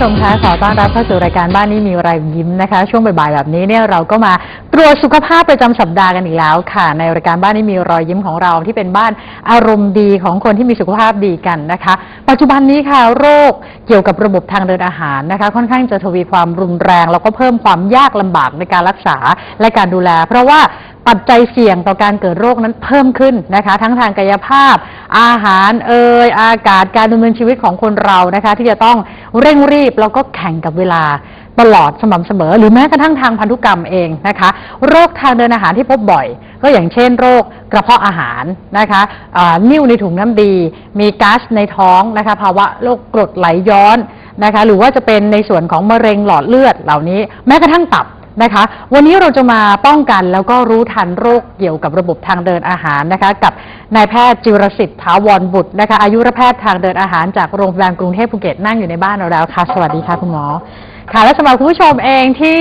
ชมคะขอต้อนรับเข้าสู่รายการบ้านนี้มีรายยิ้มนะคะ ช่วงบ่ายๆแบบนี้เนี่ยเราก็มาตรวจสุขภาพประจำสัปดาห์กันอีกแล้วค่ะ ในรายการบ้านนี้มีรอยยิ้มของเราที่เป็นบ้านอารมณ์ดีของคนที่มีสุขภาพดีกันนะคะ ปัจจุบันนี้ค่ะโรคเกี่ยวกับระบบทางเดินอาหารนะคะ ค่อนข้างจะทวีความรุนแรง แล้วก็เพิ่มความยากลำบากในการรักษาและการดูแล เพราะว่า ปัจจัยเสี่ยงต่อการเกิดโรคนั้นเพิ่มขึ้นนะคะ ทั้งทางกายภาพ อาหารเอ่ยอากาศการดำเนินชีวิตของคนเรานะคะ ที่จะต้องเร่งรีบแล้วก็แข่งกับเวลาตลอดสม่ำเสมอ หรือแม้กระทั่งทางพันธุกรรมเองนะคะ โรคทางเดินอาหารที่พบบ่อย ก็อย่างเช่น โรคกระเพาะอาหารนะคะนิ่วในถุงน้ำดี มีก๊าซในท้องนะคะภาวะโรคกรดไหลย้อนนะคะ หรือว่าจะเป็นในส่วนของมะเร็งหลอดเลือดเหล่านี้ แม้กระทั่งตับ นะคะ วันนี้เราจะมาป้องกันแล้วก็รู้ทันโรคเกี่ยวกับระบบทางเดินอาหารนะคะ กับนายแพทย์จิรสิทธิ์ถาวรบุตรนะคะอายุรแพทย์ทางเดินอาหารจากโรงพยาบาลกรุงเทพภูเก็ตนั่งอยู่ในบ้านเราแล้วค่ะ สวัสดีค่ะคุณหมอ ค่ะและสำหรับคุณผู้ชมเองที่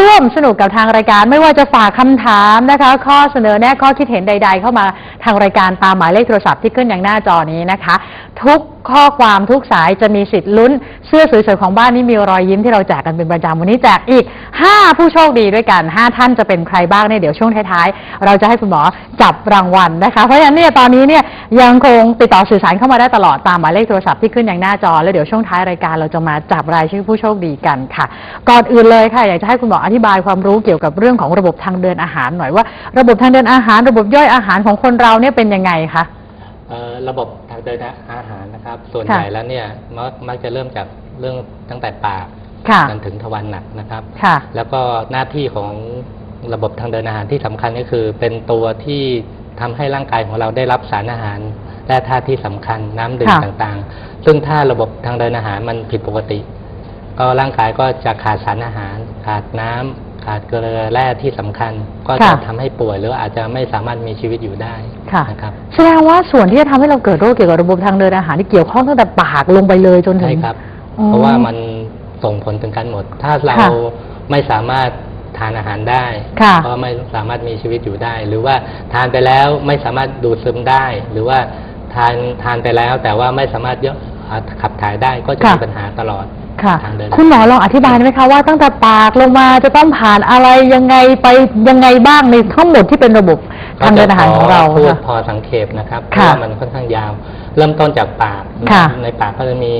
ร่วมสนุกกับทางรายการ ไม่ว่าจะฝากคำถามนะคะ ข้อเสนอแนะข้อคิดเห็นใด ๆ เข้ามาทางรายการตามหมายเลขโทรศัพท์ที่ขึ้นอย่างหน้าจอนี้นะคะ ทุกข้อความทุกสายจะมีสิทธิ์ลุ้น เสื้อสวยๆของบ้านนี้มีรอยยิ้มที่เราแจกกันเป็นประจำวันนี้แจกอีก 5 ผู้โชคดีด้วยกัน 5 ท่านจะเป็นใครบ้างเนี่ยเดี๋ยวช่วงท้ายๆ เราจะให้คุณหมอจับรางวัลนะคะ เพราะฉะนั้นเนี่ยตอนนี้เนี่ยยังคงติดต่อสื่อสารเข้ามาได้ตลอดตามหมายเลขโทรศัพท์ที่ขึ้นอย่างหน้าจอแล้วเดี๋ยวช่วงท้ายรายการเราจะมาจับรายชื่อผู้โชคดีกันค่ะ ก่อนอื่นเลยค่ะ อยากจะให้คุณหมออธิบายความรู้เกี่ยวกับเรื่องของระบบทางเดินอาหารหน่อยว่า ระบบทางเดินอาหาร ระบบย่อยอาหารของคนเราเนี่ยเป็นยังไงคะเอ่อระบบทางเดินอาหารนะครับ ส่วนค่ะใหญ่แล้วเนี่ยมักมักจะเริ่มจากเรื่องตั้งแต่ปากค่ะจนถึงทวารหนักนะครับค่ะแล้วก็หน้าที่ของระบบทางเดินอาหารที่สำคัญก็คือ เป็นตัวที่ทำให้ร่างกายของเราได้รับสารอาหารและธาตุที่สำคัญน้ำดื่มค่ะต่างๆ ซึ่งถ้าระบบทางเดินอาหารมันผิดปกติ ก็ร่างกายก็จะขาดสารอาหาร ขาดน้ำขาดเกลือแร่ที่สำคัญ ก็จะค่ะทำให้ป่วยหรืออาจจะไม่สามารถมีชีวิตอยู่ได้ค่ะนะครับแสดงว่าส่วนที่จะทำให้เราเกิดโรคเกี่ยวกับระบบทางเดินอาหารที่เกี่ยวข้องตั้งแต่ปากลงไปเลยจนถึงใช่ครับอืมเพราะว่ามันส่งผลถึงกันหมด ถ้าเราค่ะไม่สามารถทานอาหารได้ค่ะก็ไม่สามารถมีชีวิตอยู่ได้ หรือว่าทานไปแล้วไม่สามารถดูดซึมได้ หรือว่าทานทานไปแล้วแต่ว่าไม่สามารถย่อยขับถ่ายได้ก็จะค่ะมีปัญหาตลอด ค่ะทางเดินคุณหมอลองอธิบายได้ไหมคะว่าตั้งแต่ปากลงมาจะต้องผ่านอะไรยังไงไปยังไงบ้างในทั้งหมดที่เป็นระบบทางเดินอาหารของเราก็จะพพูดค่ะ พอสังเขปนะครับเพค่ะราะว่ามันค่อนข้างยาว เริ่มต้นจากปากค่ะในปากก็จะมี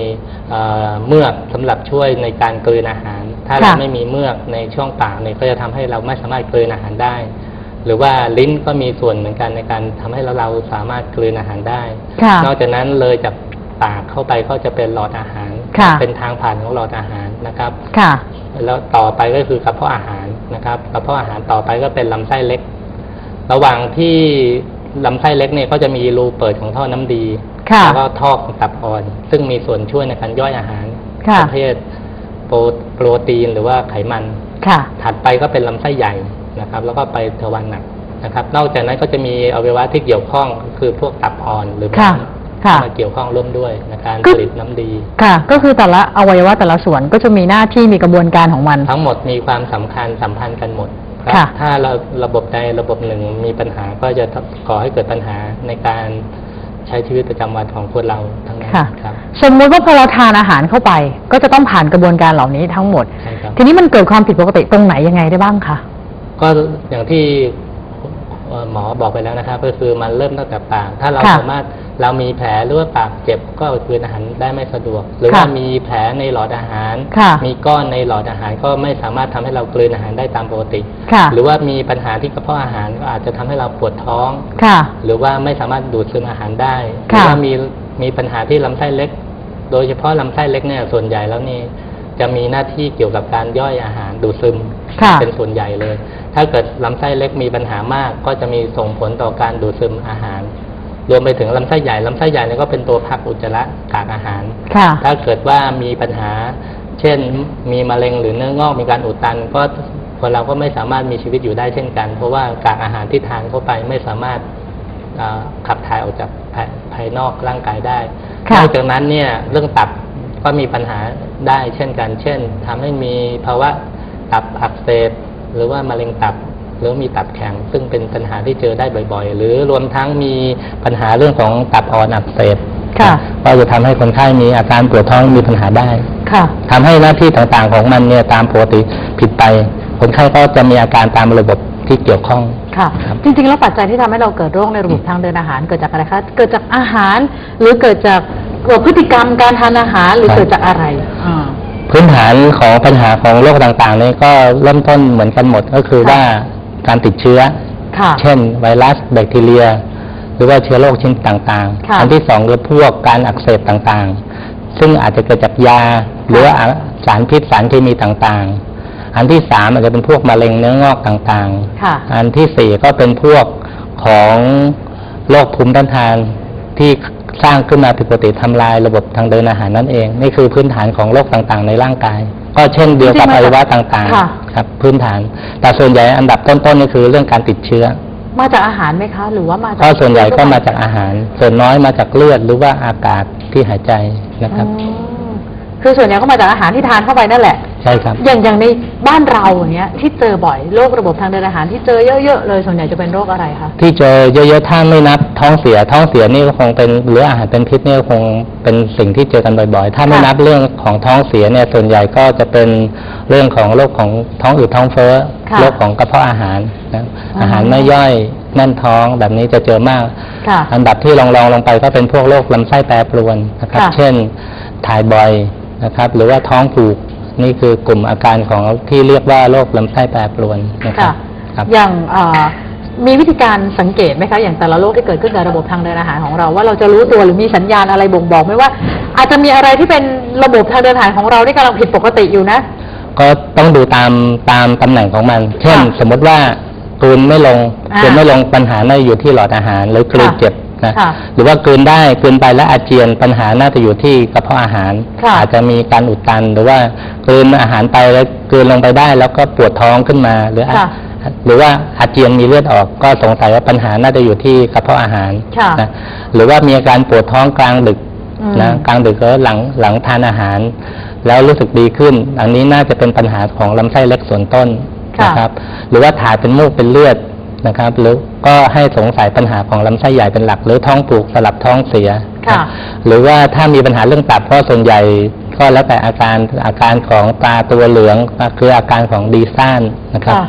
เอ่อเมือกสำหรับช่วยในการกลืนอาหาร ถ้าค่ะเราไม่มีเมือกในช่องปากเนี่ยก็จะทำให้เราไม่สามารถกลืนอาหารได้ หรือว่าลิ้นก็มีส่วนเหมือนกันในการทำให้เราเราสามารถกลืนอาหารได้ ค่ะ นอกจากนั้นเลยจากปากเข้าไปก็จะเป็นหลอดอาหารค่ะ เป็นทางผ่านของหลอดอาหารนะครับค่ะ แล้วต่อไปก็คือกระเพาะอาหารนะครับกระเพาะอาหารต่อไปก็เป็นลำไส้เล็ก ระหว่างที่ลำไส้เล็กเนี่ยก็จะมีรูเปิดของท่อน้ำดีค่ะแล้วก็ท่อของตับอ่อน ซึ่งมีส่วนช่วยในการย่อยอาหารค่ะประเภทโปรโปรตีนหรือว่าไขมันค่ะถัดไปก็เป็นลำไส้ใหญ่นะครับ แล้วก็ไปทวารหนักนะครับ นอกจากนั้นก็จะมีอวัยวะที่เกี่ยวข้องคือพวกตับอ่อนหรือ ค่ะม้ามค่ะ มาเกี่ยวข้องร่วมด้วยในการก็ผลิตน้ำดีค่ะ ก็คือแต่ละอวัยวะแต่ละส่วนก็จะมีหน้าที่มีกระบวนการของมัน ทั้งหมดมีความสำคัญสัมพันธ์กันหมดครับค่ะ ถ้าเราระบบใดระบบหนึ่งมีปัญหาก็จะก่อให้เกิดปัญหาในการใช้ชีวิตประจำวันของคนเราทั้งนั้นค่ะ ครับสมมุติว่าพอเราทานอาหารเข้าไป ก็จะต้องผ่านกระบวนการเหล่านี้ทั้งหมด ใช่ครับ ทีนี้มันเกิดความผิดปกติตรงไหนยังไงได้บ้างคะ ก็อย่างที่เอ่อ หมอบอกไปแล้วนะครับก็คือมันเริ่มตั้งแต่ปาก ถ้าเราค่ะสามารถเรามีแผลหรือว่าปากเจ็บก็กลืนอาหารได้ไม่สะดวก หรือว่าค่ะมีแผลในหลอดอาหารค่ะมีก้อนในหลอดอาหารก็ไม่สามารถทำให้เรากลืนอาหารได้ตามปกติค่ะหรือว่ามีปัญหาที่กระเพาะอาหารก็อาจจะทำให้เราปวดท้องค่ะหรือว่าไม่สามารถดูดซึมอาหารได้หค่ะรือว่ามีมีปัญหาที่ลำไส้เล็ก โดยเฉพาะลำไส้เล็กเนี่ยส่วนใหญ่แล้วนี่ จะมีหน้าที่เกี่ยวกับการย่อยอาหารดูดซึมค่ะเป็นส่วนใหญ่เลย ถ้าเกิดลำไส้เล็กมีปัญหามาก ก็จะมีส่งผลต่อการดูดซึมอาหาร รวมไปถึงลำไส้ใหญ่ลำไส้ใหญ่เนี่ยก็เป็นตัวพักอุจจาระกากอาหารค่ะถ้าเกิดว่ามีปัญหา เช่นมีมะเร็งหรือเนื้องอกมีการอุดตันก็คนเราก็ไม่สามารถมีชีวิตอยู่ได้เช่นกัน เพราะว่ากากอาหารที่ทานเข้าไปไม่สามารถอ่าขับถ่ายออกจากภายภายนอกร่างกายได้ค่ะนอกจากนั้นเนี่ยเรื่องตับ ก็มีปัญหาได้เช่นกัน เช่นทำให้มีภาวะตับอักเสบหรือว่ามะเร็งตับหรือมีตับแข็ง ซึ่งเป็นปัญหาที่เจอได้บ่อยๆ หรือรวมทั้งมีปัญหาเรื่องของตับอ่อนอักเสบค่ะก็จะทำให้คนไข้มีอาการปวดท้องมีปัญหาได้ค่ะทำให้หน้าที่ต่างๆของมันเนี่ยตามปกติผิดไป คนไข้ก็จะมีอาการตามระบบที่เกี่ยวข้องค่ะครับจริงๆแล้วปัจจัยที่ทำให้เราเกิดโรคในระบบทางเดินอาหารเกิดจากอะไรคะเกิดจากอาหารหรือเกิดจาก พฤติกรรมการทานอาหารหรือครับเกิดจากอะไรอ่าพื้นฐานของปัญหาของโรคต่างๆนี้ก็เริ่มต้นเหมือนกันหมดก็คือค่ะว่าการติดเชื้อค่ะเช่น ไวรัสแบคทีเรีย หรือว่าเชื้อโรคชนิดต่างค่ะๆอัที่สองคือพวกการอักเสบต่างๆ ซึ่งอาจจะเกิดจากยา หรือว่าสารพิษสารเคมีต่างๆ อันที่สามอาจจะเป็นพวกมะเร็งเนื้องอกต่างๆค่ะอันที่สี่ก็เป็นพวกของโรคภูมิต้านทานที่ สร้างขึ้นมาผิดปกติทำลายระบบทางเดินอาหารนั่นเอง นี่คือพื้นฐานของโรคต่างๆ ในร่างกาย ก็เช่นเดียวกับจริงๆอมันวัยวะต่างค่ะๆครับพื้นฐาน แต่ส่วนใหญ่อันดับต้นๆนี่คือเรื่องการติดเชื้อ มาจากอาหารไหมคะ หรือว่ามาจากก็ส่วนใหญ่ก็มาจากอาหาร ส่วนน้อยมาจากเลือดหรือว่าอากาศที่หายใจนะครับอืมคือส่วนใหญ่ก็มาจากอาหารที่ทานเข้าไปนั่นแหละใช่ครับ อย่างอย่างในบ้านเราอย่างเงี้ยที่เจอบ่อยโรคระบบทางเดินอาหารที่เจอเยอะๆเลยส่วนใหญ่จะเป็นโรคอะไรคะที่เจอเยอะๆถ้าไม่นับท้องเสียท้องเสียนี่ก็คงเป็นหรืออาหารเป็นพิษเนี่ยคงเป็นสิ่งที่เจอกันบ่อยๆ ถ้าไม่ค่ะนับเรื่องของท้องเสียเนี่ยส่วนใหญ่ก็จะเป็นเรื่องของโรคของท้องอืดท้องเฟ้อค่ะโรคของกระเพาะอาหารนะอ๋อออาหารไม่ย่อยแน่นท้องแบบนี้จะเจอมากค่ะอันดับที่รองรองๆลงไปก็เป็นพวกโรคลำไส้แปรปรวนนะครับค่ะเช่นถ่ายบ่อยนะครับ หรือว่าท้องผูก นี่คือกลุ่มอาการของที่เรียกว่าโรคลำไส้แปรปรวนนะครัค่ะบครับอย่างเอ่อมีวิธีการสังเกตไหมคะอย่างแต่ละโรคที่เกิดขึ้นกับระบบทางเดินอาหารของเรา ว่าเราจะรู้ตัวหรือมีสัญญาณอะไรบ่งบอกไหมว่า อาจจะมีอะไรที่เป็นระบบทางเดินอาหารของเราที่กำลังผิดปกติอยู่นะ ก็ต้องดูตามตามตำแหน่งของมัน เช่นค่ะสมมติว่ากลืนไม่ลงอ่ากลืนไม่ลงปัญหาน่าจะอยู่ที่หลอดอาหารหรือกลืนค่ะเจ็บ นะค่ะหรือว่ากลืนได้กลืนไปแล้วอาเจียนปัญหาน่าจะอยู่ที่กระเพาะอาหารค่ะอาจจะมีการอุดตัน หรือว่ากลืนอาหารไปแล้วกลืนลงไปได้ แล้วก็ปวดท้องขึ้นมาหรืออาค่ะหรือว่าอาเจียนมีเลือดออกก็สงสัยว่าปัญหาน่าจะอยู่ที่กระเพาะอาหารค่ะนะหรือว่ามีอาการปวดท้องกลางดึกอืมนะกลางดึกก็หลังหลังทานอาหาร แล้วรู้สึกดีขึ้น อันนี้น่าจะเป็นปัญหาของลำไส้เล็กส่วนต้นค่ะนะครับ หรือว่าถ่ายเป็นมูกเป็นเลือด นะครับ หรือก็ให้สงสัยปัญหาของลำไส้ใหญ่เป็นหลัก หรือท้องผูกสลับท้องเสีย ค่ะ หรือว่าถ้ามีปัญหาเรื่องตับก็ส่วนใหญ่ก็แล้วแต่อาการอาการของตาตัวเหลืองคืออาการของดีซ่านนะครับ ค่ะ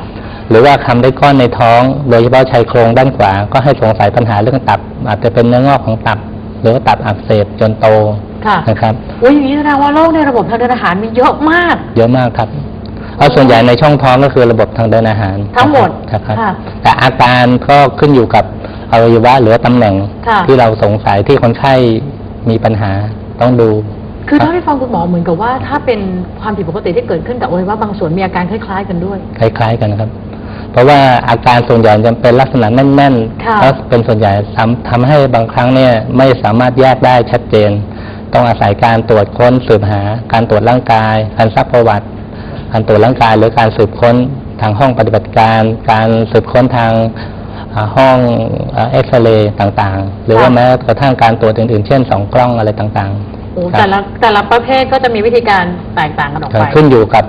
หรือว่าคำได้ก้อนในท้อง โดยเฉพาะชายโครงด้านขวา ก็ให้สงสัยปัญหาเรื่องตับ อาจจะเป็นเนื้องอกของตับ หรือว่าตับอักเสบจนโตค่ะ นะครับ อุ้ยอย่างนี้แสดงว่าโรคในระบบทางเดินอาหารมีเยอะมาก เยอะมากครับ เพราะส่วนใหญ่ในช่องท้องก็คือระบบทางเดินอาหารทั้งหมดนะครับค่ะแต่อาการก็ขึ้นอยู่กับอวัยวะหรือว่าตำแหน่งค่ะที่เราสงสัยที่คนไข้มีปัญหาต้องดู คือเท่าที่ฟังคุณหมอเหมือนกับว่า ถ้าเป็นความผิดปกติที่เกิดขึ้นกับอวัยวะบางส่วนมีอาการคล้าย ๆ กันด้วย คล้าย ๆ กันนะครับ เพราะว่าอาการส่วนใหญ่จะเป็นลักษณะแน่นค่ะๆแล้วเป็นส่วนใหญ่ทำทำให้บางครั้งเนี่ยไม่สามารถแยกได้ชัดเจน ต้องอาศัยการตรวจค้นสืบหา การตรวจร่างกายการซักประวัติ การตรวจร่างกายหรือการสืบค้นทางห้องปฏิบัติการ การสืบค้นทางอ่าห้องเอ็กซเรย์ต่างๆ หรือว่าค่ะแม้กระทั่งการตรวจอื่นๆ เช่นสองกล้องอะไรต่างโอ้ๆครับแต่ละแต่ละประเภทก็จะมีวิธีการแตกต่างกันออกไปขึ้นอยู่กับ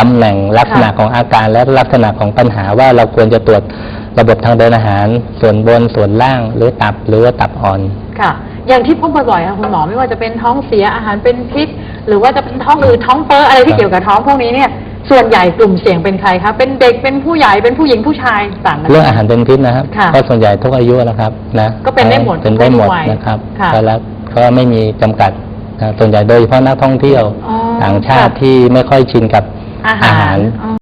ตำแหน่งลักษณะค่ะของอาการและลักษณะของปัญหาว่าเราควรจะตรวจระบบทางเดินอาหาร ส่วนบนส่วนล่างหรือตับหรือว่าตับอ่อนค่ะ อย่างที่พบบ่อยๆค่ะคุณหมอไม่ว่าจะเป็นท้องเสียอาหารเป็นพิษ หรือว่าจะเป็นท้องอืดท้องเฟ้ออะไรที่ครับเกี่ยวกับท้องพวกนี้เนี่ยส่วนใหญ่กลุ่มเสี่ยงเป็นใครคะเป็นเด็กเป็นผู้ใหญ่เป็นผู้หญิงผู้ชายต่างกันไหม เรื่องอาหารเป็นพิษนะครับค่ะก็ส่วนใหญ่ทุกอายุนะครับนะก็เป็นได้หมดเป็นได้หมดทุกวัยนะครับค่ะก็แล้วก็ไม่มีจำกัดนะส่วนใหญ่โดยเฉพาะนักท่องเที่ยวอ๋อต่างชาติค่ะ ที่ไม่ค่อยชินกับอาอาหาหารรอ๋อ